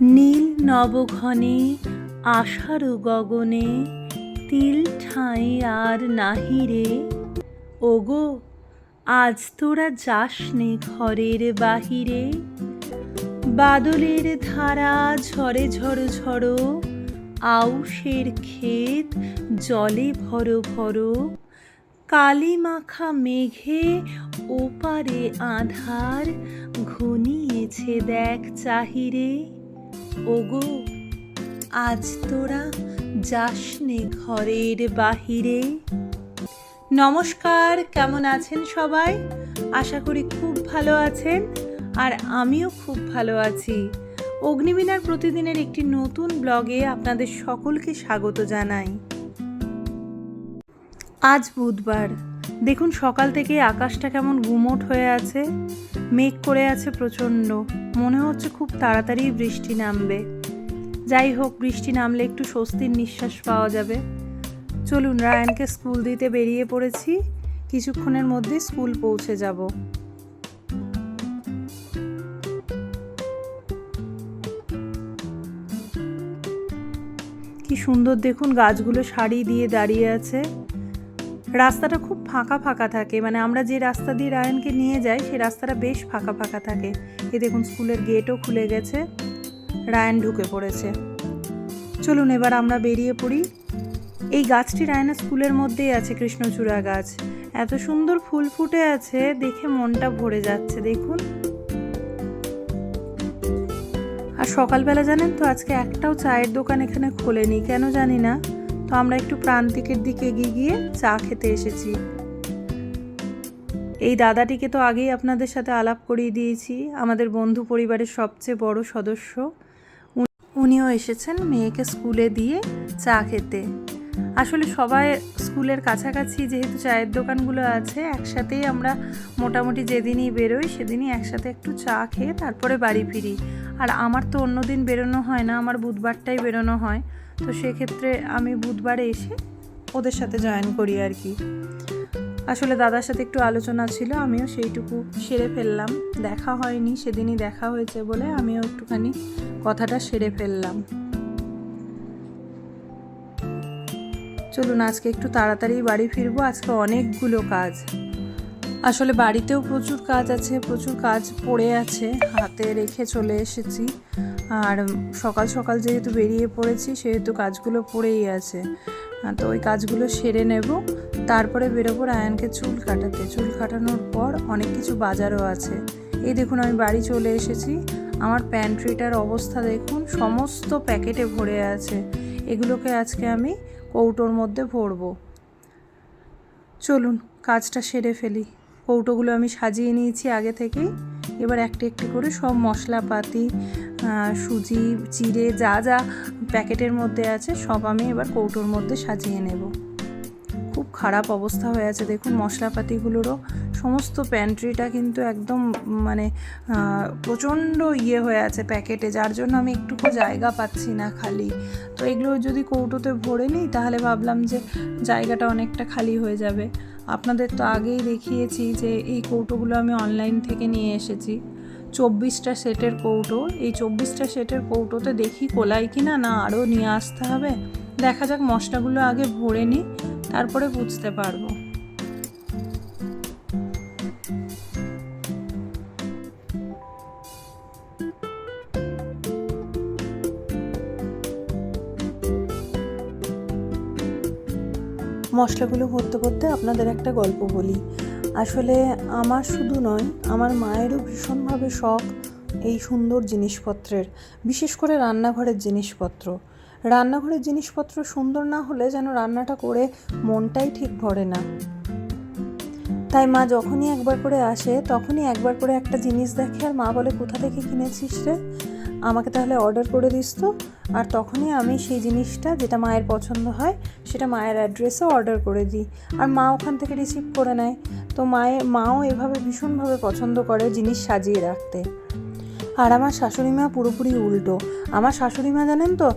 নীল নবঘনে, আষাঢ় গগনে, তিল ঠাঁই আর নাহিরে ওগো, আজ তোরা যাস নে ঘরের বাহিরে। বাদলের ধারা ঝরে ঝড়ো ঝড়ো, আউশের ক্ষেত জলে ভরো ভরো। কালি মাখা মেঘে ওপারে আধার, ঘনিয়েছে দেখ চাহিরে। ওগো, আজ তোরা যাসনে ঘরের বাহিরে। নমস্কার, কেমন আছেন সবাই? আশা করি খুব ভালো আছেন, আর আমিও খুব ভালো আছি। অগ্নিবীণার প্রতিদিনের একটি নতুন ব্লগে আপনাদের সকলকে স্বাগত জানাই। আজ বুধবার। দেখুন, সকাল থেকে আকাশটা কেমন গুমোট হয়ে আছে। মেঘ করে আছে প্রচণ্ড। মনে হচ্ছে খুব তাড়াতাড়ি বৃষ্টি নামবে। যাই হোক, বৃষ্টি নামলে একটু স্বস্তির নিঃশ্বাস পাওয়া যাবে। চলুন, রায়ানকে স্কুল দিতে বেরিয়ে পড়েছি। কিছুক্ষণের মধ্যে স্কুল পৌঁছে যাব। কি সুন্দর দেখুন, গাছগুলো সারি দিয়ে দাঁড়িয়ে আছে। রাস্তাটা খুব ফাঁকা ফাঁকা থাকে। মানে আমরা যে রাস্তা দিয়ে রায়নকে নিয়ে যাই, সেই রাস্তাটা বেশ ফাঁকা ফাঁকা থাকে। এ দেখুন, স্কুলের গেটও খুলে গেছে। রায়ন ঢুকে পড়েছে। চলুন এবার আমরা বেরিয়ে পড়ি। এই গাছটি রায়না স্কুলের মধ্যেই আছে, কৃষ্ণচূড়া গাছ। এত সুন্দর ফুল ফুটে আছে, দেখে মনটা ভরে যাচ্ছে, দেখুন। আর সকালবেলা জানেন তো, আজকে একটাও চায়ের দোকান এখানে খোলেনি, কেন জানি না। তো আমরা একটু প্রান্তিকের দিকে এগিয়ে গিয়ে চা খেতে এসেছি। এই দাদাটিকে তো আগেই আপনাদের সাথে আলাপ করিয়ে দিয়েছি। আমাদের বন্ধু পরিবারের সবচেয়ে বড় সদস্য। উনিও এসেছেন মেয়েকে স্কুলে দিয়ে চা খেতে। আসলে সবাই স্কুলের কাছাকাছি যেহেতু চায়ের দোকানগুলো আছে, একসাথেই আমরা মোটামুটি যেদিনই বেরোই সেদিনই একসাথে একটু চা খেয়ে তারপরে বাড়ি ফিরি। আর আমার তো অন্য দিন বেরোনো হয় না, আমার বুধবারটাই বেরোনো হয়। তো সেক্ষেত্রে আমি বুধবারে এসে ওদের সাথে জয়েন করি আর কি। আসলে দাদার সাথে একটু আলোচনা ছিল, আমিও সেইটুকু সেরে ফেললাম। দেখা হয়নি, সেদিনই দেখা হয়েছে বলে আমিও একটুখানি কথাটা সেরে ফেললাম। চলুন, আজকে একটু তাড়াতাড়ি বাড়ি ফিরবো, আজকে অনেকগুলো কাজ। আসলে বাড়িতেও প্রচুর কাজ আছে, প্রচুর কাজ পড়ে আছে, হাতে রেখে চলে এসেছি। আর সকাল সকাল যেহেতু বেরিয়ে পড়েছি, সেহেতু কাজগুলো পড়েই আছে। তো ওই কাজগুলো সেরে নেব। তারপরে বেরোবো রায়ানকে চুল কাটাতে। চুল কাটানোর পর অনেক কিছু বাজারও আছে। এই দেখুন, আমি বাড়ি চলে এসেছি। আমার প্যান্ট্রিটার অবস্থা দেখুন, সমস্ত প্যাকেটে ভরে আছে। এগুলোকে আজকে আমি কৌটোর মধ্যে ভরবো। চলুন, কাজটা সেরে ফেলি। কৌটোগুলো আমি সাজিয়ে নিয়েছি আগে থেকেই। এবার একটি একটি করে সব মশলাপাতি সুজি চিড়ে যা যা প্যাকেটের মধ্যে আছে, সব আমি এবার কৌটোর মধ্যে সাজিয়ে নেব। খারাপ অবস্থা হয়ে আছে। দেখুন, মশলাপাতিগুলোরও সমস্ত প্যান্ট্রিটা কিন্তু একদম মানে প্রচণ্ড ইয়ে হয়ে আছে প্যাকেটে, যার জন্য আমি একটুকু জায়গা পাচ্ছি না খালি। তো এগুলো যদি কৌটোতে ভরে নিই, তাহলে ভাবলাম যে জায়গাটা অনেকটা খালি হয়ে যাবে। আপনাদের তো আগেই দেখিয়েছি যে এই কৌটোগুলো আমি অনলাইন থেকে নিয়ে এসেছি। চব্বিশটা সেটের কৌটো। এই চব্বিশটা সেটের কৌটোতে দেখি কোলাই কিনা না আরও নিয়ে আসতে হবে। দেখা যাক মশলাগুলো আগে ভরে নিই। তারপরে বুঝতে পারব। মশলাগুলো ভরতে ভরতে আপনাদের একটা গল্প বলি। আসলে আমার শুধু নয়, আমার মায়েরও ভীষণভাবে শখ এই সুন্দর জিনিসপত্রের, বিশেষ করে রান্নাঘরের জিনিসপত্র। রান্নাঘরের জিনিসপত্র সুন্দর না হলে যেন রান্নাটা করে মনটাই ঠিক ভরে না। তাই মা যখনই একবার করে আসে, তখনই একবার করে একটা জিনিস দেখে, আর মা বলে, কোথা থেকে কিনেছিস রে? আমাকে তাহলে অর্ডার করে দিস তো। আর তখনই আমি সেই জিনিসটা যেটা মায়ের পছন্দ হয়, সেটা মায়ের অ্যাড্রেসে অর্ডার করে দিই। আর মা ওখান থেকে রিসিভ করে নেয়। তো মায়ের মাও এভাবে ভীষণভাবে পছন্দ করে জিনিস সাজিয়ে রাখতে। আর আমার শাশুড়ি মা পুরোপুরি উল্টো। আমার শাশুড়ি মা জানেন তো,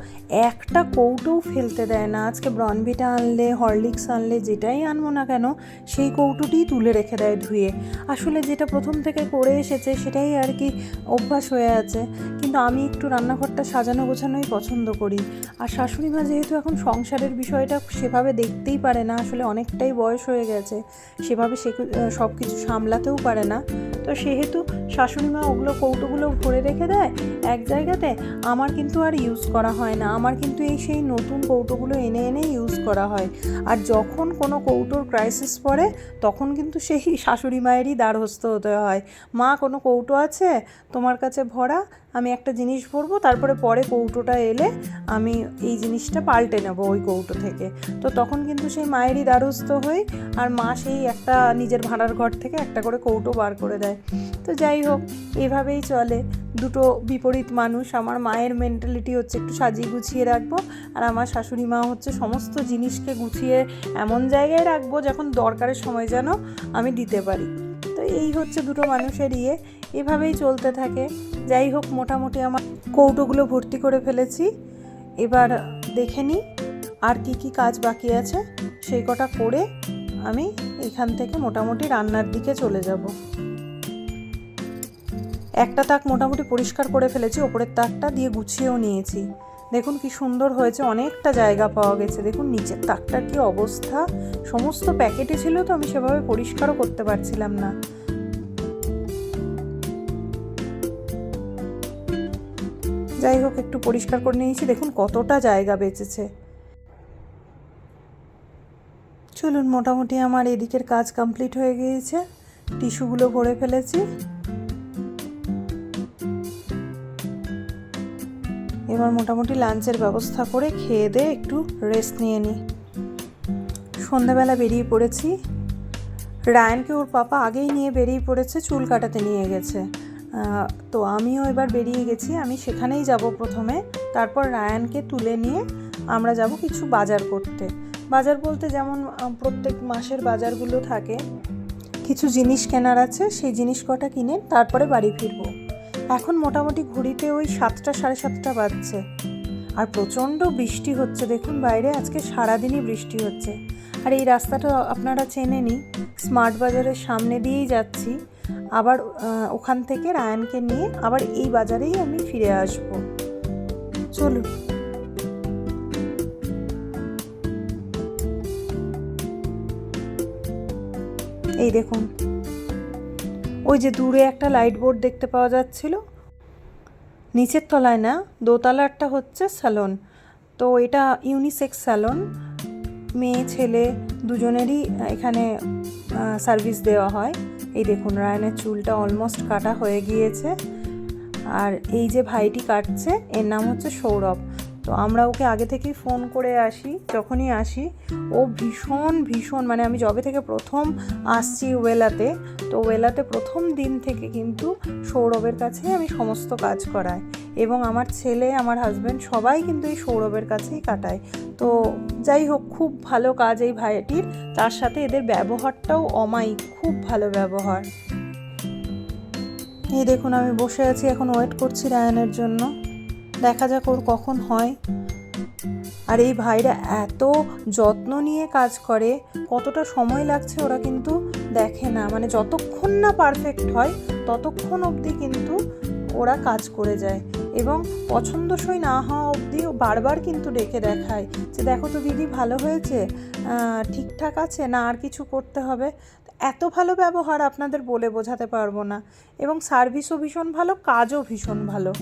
একটা কৌটোও ফেলতে দেয় না। আজকে ব্রনভিটা আনলে, হরলিক্স আনলে, যেটাই আনব না কেন, সেই কৌটোটিই তুলে রেখে দেয় ধুয়ে। আসলে যেটা প্রথম থেকে করে এসেছে, সেটাই আর কি অভ্যাস হয়ে আছে। কিন্তু আমি একটু রান্নাঘরটা সাজানো গোছানোই পছন্দ করি। আর শাশুড়ি মা যেহেতু এখন সংসারের বিষয়টা সেভাবে দেখতেই পারে না, আসলে অনেকটাই বয়স হয়ে গেছে, সেভাবে সে সব কিছু সামলাতেও পারে না। তো সেহেতু শাশুড়ি মা ওগুলো কৌটোগুলো ভরে রেখে দেয়, এক জায়গাতে আমার কিন্তু আর ইউজ করা হয় না। আমার কিন্তু এই সেই নতুন কৌটোগুলো এনে এনে ইউজ করা হয়। আর যখন কোনো কৌটোর ক্রাইসিস পড়ে, তখন কিন্তু সেই শাশুড়ি মায়েরই দ্বারস্থ হতে হয়। মা, কোনো কৌটো আছে? তোমার কাছে ভরা? আমি একটা জিনিস ভরবো, তারপরে পরে কৌটোটা এলে আমি এই জিনিসটা পাল্টে নেব ওই কৌটো থেকে। তো তখন কিন্তু সেই মায়েরই দ্বারস্থ হই, আর মা সেই একটা নিজের ভাড়ার ঘর থেকে একটা করে কৌটো বার করে দেয়। তো যাই হোক, এভাবেই চলে। দুটো বিপরীত মানুষ, আমার মায়ের মেন্টালিটি হচ্ছে একটু সাজিয়ে গুছিয়ে রাখব, আর আমার শাশুড়ি মা হচ্ছে সমস্ত জিনিসকে গুছিয়ে এমন জায়গায় রাখব যখন দরকারের সময় যেন আমি দিতে পারি। তো এই হচ্ছে দুটো মানুষের ইয়ে এভাবেই চলতে থাকে। যাই হোক, মোটামুটি আমার কৌটোগুলো ভর্তি করে ফেলেছি। এবার দেখে নিই আর কি কি কাজ বাকি আছে। সেই কটা করে আমি এখান থেকে মোটামুটি রান্নার দিকে চলে যাব। একটা তাক মোটামুটি পরিষ্কার করে ফেলেছি, ওপরের তাকটা দিয়ে গুছিয়েও নিয়েছি। দেখুন কি সুন্দর হয়েছে, অনেকটা জায়গা পাওয়া গেছে। দেখুন, নিচের তাকটার কি অবস্থা? সমস্ত প্যাকেটে ছিল তো, আমি সেভাবে পরিষ্কারও করতে পারছিলাম না। যাই হোক, একটু পরিষ্কার করে নিয়েছি। দেখুন, কতটা জায়গা বেঁচেছে। চলুন, মোটামুটি আমার এদিকের কাজ কমপ্লিট হয়ে গিয়েছে। টিস্যুগুলো ভরে ফেলেছি। এবার মোটামুটি লাঞ্চের ব্যবস্থা করে খেয়ে দিয়ে একটু রেস্ট নিয়ে নিই সন্ধ্যাবেলা বেরিয়ে পড়েছি। রায়ানকে ওর পাপা আগেই নিয়ে বেরিয়ে পড়েছে, চুল কাটাতে নিয়ে গেছে। তো আমিও এবার বেরিয়ে গেছি, আমি সেখানেই যাব প্রথমে। তারপর রায়ানকে তুলে নিয়ে আমরা যাব কিছু বাজার করতে। বাজার বলতে যেমন প্রত্যেক মাসের বাজারগুলো থাকে। কিছু জিনিস কেনার আছে, সেই জিনিস কটা কিনে তারপরে বাড়ি ফিরবো। এখন মোটামুটি ঘড়িতে ওই সাতটা, সাড়ে সাতটা বাজছে। আর প্রচণ্ড বৃষ্টি হচ্ছে, দেখুন বাইরে আজকে সারাদিনই বৃষ্টি হচ্ছে। আর এই রাস্তাটা আপনারা চেনে চেনেনি স্মার্ট বাজারের সামনে দিয়েই যাচ্ছি। আবার ওখান থেকে রায়ানকে নিয়ে আবার এই বাজারেই আমি ফিরে আসব। চলুন। এই দেখুন ওই যে দূরে একটা লাইট বোর্ড দেখতে পাওয়া যাচ্ছিল। নিচের তলায় না, দোতলারটা হচ্ছে স্যালন তো এটা ইউনিসেক্স স্যালন মেয়ে, ছেলে দুজনেরই এখানে সার্ভিস দেওয়া হয়। এই দেখুন, রায়নের চুলটা অলমোস্ট কাটা হয়ে গিয়েছে। আর এই যে ভাইটি কাটছে, এর নাম হচ্ছে সৌরভ। তো আমরা ওকে আগে থেকেই ফোন করে আসি, যখনই আসি, ও ভীষণ ভীষণ মানে আমি যবে থেকে প্রথম আসছি ওয়েলাতে, তো ওয়েলাতে প্রথম দিন থেকে কিন্তু সৌরভের কাছে আমি সমস্ত কাজ করাই এবং আমার ছেলে, আমার হাজব্যান্ড সবাই কিন্তু এই সৌরভের কাছেই কাটায়। তো যাই হোক, খুব ভালো কাজ এই ভাইটির, তার সাথে এদের ব্যবহারটাও অমায়িক, খুব ভালো ব্যবহার। এই দেখুন, আমি বসে আছি, এখন ওয়েট করছি রায়নের জন্য। দেখা যাক ওর কখন হয়। আর এই ভাইরা এত যত্ন নিয়ে কাজ করে, কতটা সময় লাগছে ওরা কিন্তু দেখে না। মানে যতক্ষণ না পারফেক্ট হয়, ততক্ষণ অবধি কিন্তু ওরা কাজ করে যায়। এবং পছন্দসই না হওয়া অবধি বারবার কিন্তু ডেকে দেখায় যে, দেখো তো দিদি ভালো হয়েছে ঠিকঠাক আছে, না আর কিছু করতে হবে। এত ভালো ব্যবহার আপনাদের বলে বোঝাতে পারব না। এবং সার্ভিসও ভীষণ ভালো, কাজও ভীষণ ভালো।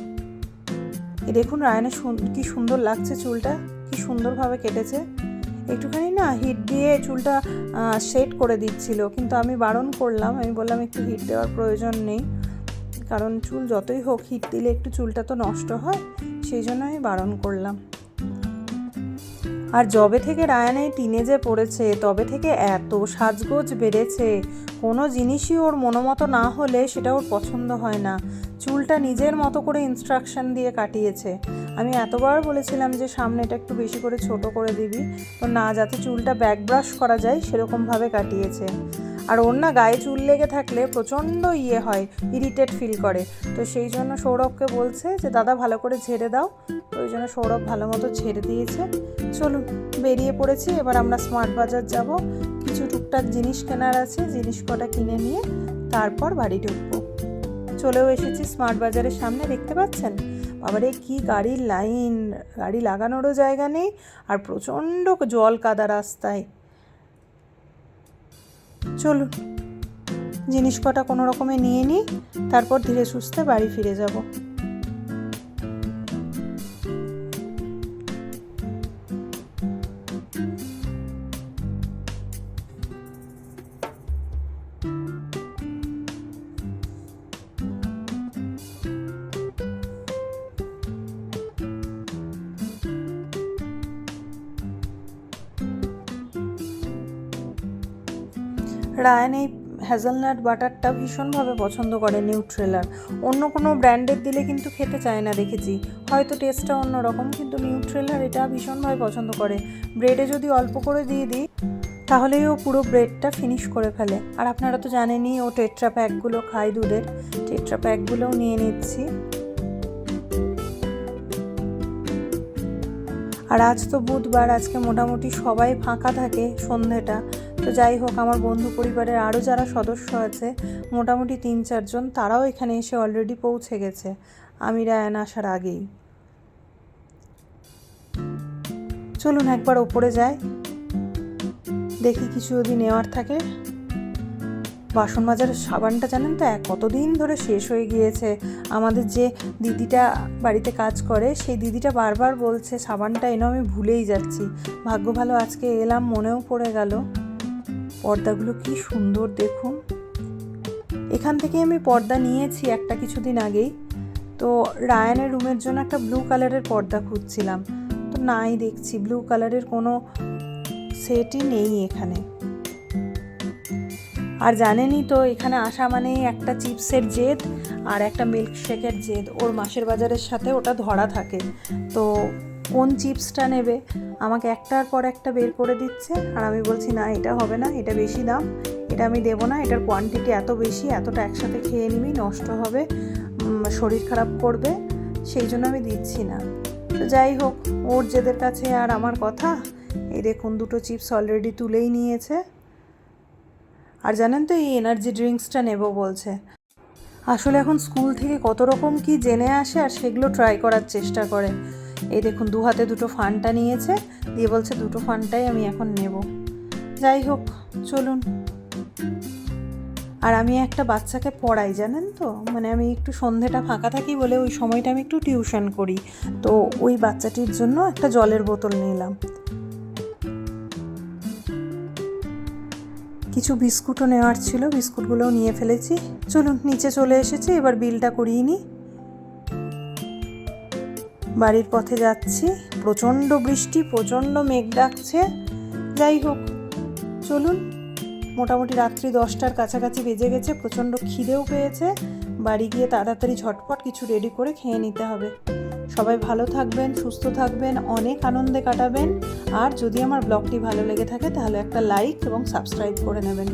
দেখুন রায়নের কি সুন্দর লাগছে চুলটা, কি সুন্দরভাবে কেটেছে। একটুখানি না হিট দিয়ে চুলটা সেট করে দিচ্ছিল, কিন্তু আমি বারণ করলাম, আমি বললাম একটু হিট দেওয়ার প্রয়োজন নেই, কারণ চুল যতই হোক হিট দিলে একটু চুলটা তো নষ্ট হয়, সেই জন্য আমি বারণ করলাম। আর যবে থেকে রায়ান এই টিনেজে পড়েছে, তবে থেকে এত সাজগোজ বেড়েছে। কোনো জিনিসই ওর মনোমতো না হলে সেটা ওর পছন্দ হয় না। চুলটা নিজের মতো করে ইনস্ট্রাকশন দিয়ে কাটিয়েছে। আমি এতবার বলেছিলাম যে, সামনেটা একটু বেশি করে ছোট করে দিবি। তো না যাতে চুলটা ব্যাক ব্রাশ করা যায়, সেরকমভাবে কাটিয়েছে। আর ওর না গায়ে চুল লেগে থাকলে প্রচণ্ড ইয়ে হয় ইরিটেট ফিল করে। তো সেই জন্য সৌরভকে বলছে যে, দাদা, ভালো করে ঝেড়ে দাও। তো ওই জন্য সৌরভ ভালো মতো ঝেড়ে দিয়েছে। চলুন, বেরিয়ে পড়েছি। এবার আমরা স্মার্ট বাজার যাব। কিছু টুকটাক জিনিস কেনার আছে, জিনিস কটা কিনে নিয়ে তারপর বাড়ি ঢুকবো। চলেও এসেছি স্মার্ট বাজারের সামনে, দেখতে পাচ্ছেন? বাবারে, কি গাড়ির লাইন! গাড়ি লাগানোরও জায়গা নেই আর প্রচণ্ড জল কাদা রাস্তায়। চলুন। জিনিস কটা কোনো রকমে নিয়ে নিই তারপর ধীরে সুস্থে বাড়ি ফিরে যাব। রায়ান এই হ্যাজেলনাট বাটারটা ভীষণভাবে পছন্দ করে নিউট্রেলার অন্য কোনো ব্র্যান্ডের দিলে কিন্তু খেতে চায় না, দেখেছি। হয়তো টেস্টটা অন্যরকম, কিন্তু নিউট্রেলার এটা ভীষণভাবে পছন্দ করে। ব্রেডে যদি অল্প করে দিয়ে দিই, তাহলেই ও পুরো ব্রেডটা ফিনিশ করে ফেলে। আর আপনারা তো জানেনই, ও টেট্রা প্যাকগুলো খায় দুধের। টেট্রা প্যাকগুলোও নিয়ে নিচ্ছি। আর আজ তো বুধবার, আজকে মোটামুটি সবাই ফাঁকা থাকে সন্ধেটা। তো যাই হোক, আমার বন্ধু পরিবারের আরও যারা সদস্য আছে, মোটামুটি তিন চারজন, তারাও এখানে এসে অলরেডি পৌঁছে গেছে। আমি রায়ান আসার আগেই। চলুন একবার ওপরে যাই। দেখি কিছু যদি নেওয়ার থাকে। বাসন মাজার সাবানটা জানেন তো এক কতদিন ধরে শেষ হয়ে গিয়েছে। আমাদের যে দিদিটা বাড়িতে কাজ করে, সেই দিদিটা বারবার বলছে, সাবানটা এনে, আমি ভুলেই যাচ্ছি। ভাগ্য ভালো আজকে এলাম, মনেও পড়ে গেল। পর্দাগুলো কি সুন্দর দেখুন। এখান থেকে আমি পর্দা নিয়েছি একটা কিছুদিন আগেই। তো রায়ানের রুমের জন্য একটা ব্লু কালারের পর্দা খুঁজছিলাম। তো নাই দেখছি ব্লু কালারের কোনো সেটই নেই এখানে। আর জানেনই তো, এখানে আসা মানেই একটা চিপসের জেদ আর একটা মিল্কশেকের জেদ। ওর মাসের বাজারের সাথে ওটা ধরা থাকে। তো কোন চিপসটা নেবে, আমাকে একটার পর একটা বের করে দিচ্ছে, আর আমি বলছি, না, এটা হবে না, এটা বেশি দাম, এটা আমি দেবো না, এটার কোয়ান্টিটি এত বেশি, এতটা একসাথে খেয়ে নিবি, নষ্ট হবে শরীর খারাপ করবে, সেই জন্য আমি দিচ্ছি না। তো যাই হোক, ওর যেদের কাছে আর আমার কথা, এই দেখুন, দুটো চিপস অলরেডি তুলেই নিয়েছে। আর জানেন তো, এই এনার্জি ড্রিঙ্কসটা নেব বলছে। আসলে এখন স্কুল থেকে কত রকম কি জেনে আসে, আর সেগুলো ট্রাই করার চেষ্টা করে। এই দেখুন, দু হাতে দুটো ফানটা নিয়েছে, দিয়ে বলছে দুটো ফানটাই আমি এখন নেব। যাই হোক, চলুন। আর আমি একটা বাচ্চাকে পড়াই, জানেন তো? মানে আমি একটু সন্ধেটা ফাঁকা থাকি বলে ওই সময়টা আমি একটু টিউশন করি। তো ওই বাচ্চাটির জন্য একটা জলের বোতল নিলাম। কিছু বিস্কুটও নেওয়ার ছিল, বিস্কুটগুলোও নিয়ে ফেলেছি। চলুন, নিচে চলে এসেছি, এবার বিলটা করিয়ে নিই। বাড়ির পথে যাচ্ছি। প্রচণ্ড বৃষ্টি, প্রচণ্ড মেঘ ডাকছে। যাই হোক, চলুন। মোটামুটি রাত্রি দশটার কাছাকাছি বেজে গেছে, প্রচণ্ড খিদেও পেয়েছে। বাড়ি গিয়ে তাড়াতাড়ি ঝটপট কিছু রেডি করে খেয়ে নিতে হবে। সবাই ভালো থাকবেন, সুস্থ থাকবেন, অনেক আনন্দে কাটাবেন। আর যদি আমার ব্লগটি ভালো লেগে থাকে, তাহলে একটা লাইক এবং সাবস্ক্রাইব করে নেবেন।